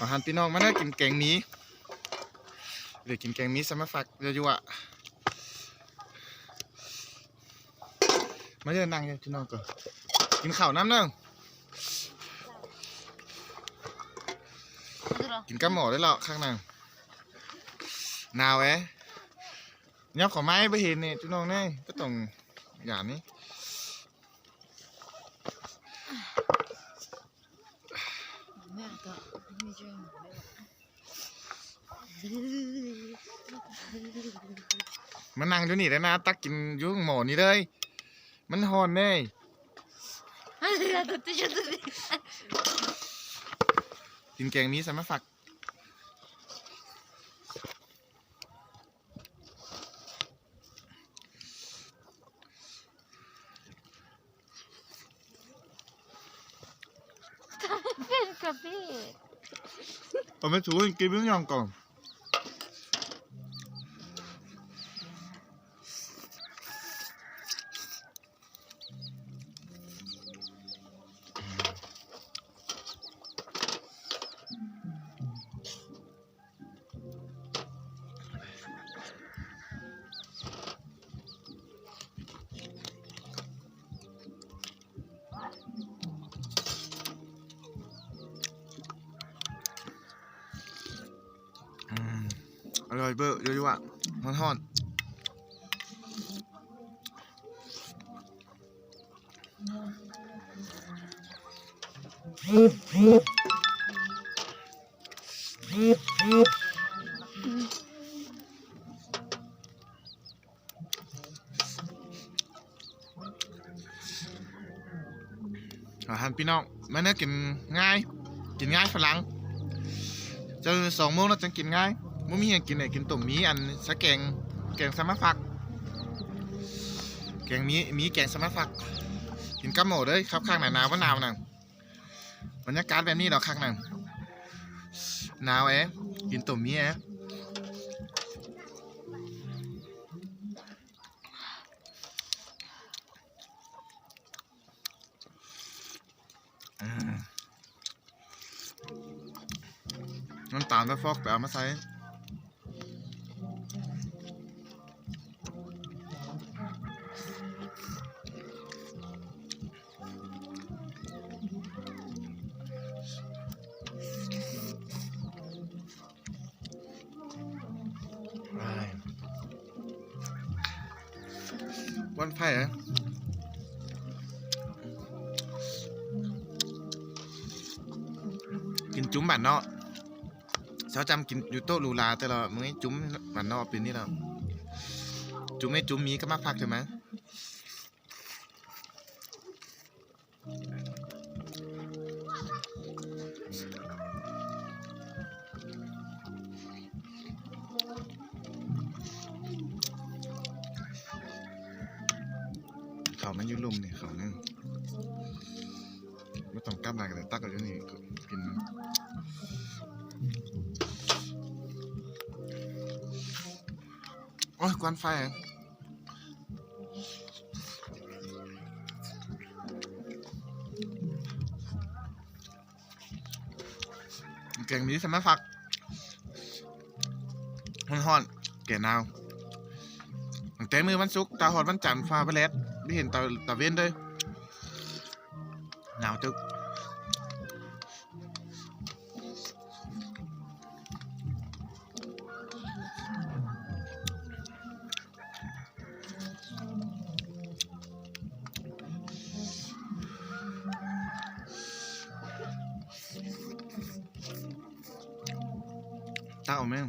อาหารพี่น้องมาได้อกินแกงหมีเดี๋ยวกินแกงหมีสมาฟักเดี๋ยวอยู่อะมาเดินนั่งเลยพี่น้องก่อนกินข้าวน้ำเนึงมาดูเหรอกินกับหมอได้หรอข้างหน้าหนาวแอะยับขอไม้ไปเห็นเนี่ยพี่น้องเนี่ยก็ต้องอย่างนี้ แม่ก็ไม่ มันนั่งอยู่นี่เลยนะ ตักกินอยุ่งหมอนี่เลย มันหอนเลยนตักินแกงนี้สามะฝัก เป็นกระบี่ กกินเรื่องยองก่อนอื อร่อยเบอร์เยอะๆอะมันทอดอาหารพี่น้องมันน่ากินง่าย กินง่ายฝรั่งจะสองโมงแล้วจะกินง่าย ไม่มีอย่างกินไหนกินต้มหมีอันสะแกงแกงสมาฟัก แกงหมีหมีแกงสมาฟัก กินกับหมูเด้ยครับข้างไหนหนาวว่าหนาวนั่งบรรยากาศแบบนี้ดอกข้างนั่งหนาวเอ๊กินต้มหมีเอ๊น้ำตาลไปฟอกไปเอามาใส่ วันไผ่ะกินจุ้มบานนอกเช้าจำกินอยู่โต๊ะลูลาแต่เราเมื้อจุ้มบานเนาะเป็นนี่เราจุ้มไม่จุ้มมีก็มาพักใช่ไหม เขามันยุ่ลุ่มนี่เขานี่ไม่ต้องกลับมากันเลยตักกันอยู่นี่กินโอ้ยควันไฟอะแกงนี้สมัฟักมันฮ้อนแก่หนาว ตั้งแต่มือวันศุกร์ตาหอดวันจันทร์ฟ้าไปแลดไม่เห็นตาตาเว้นเลยหนาวจึกตาเอาแม่ง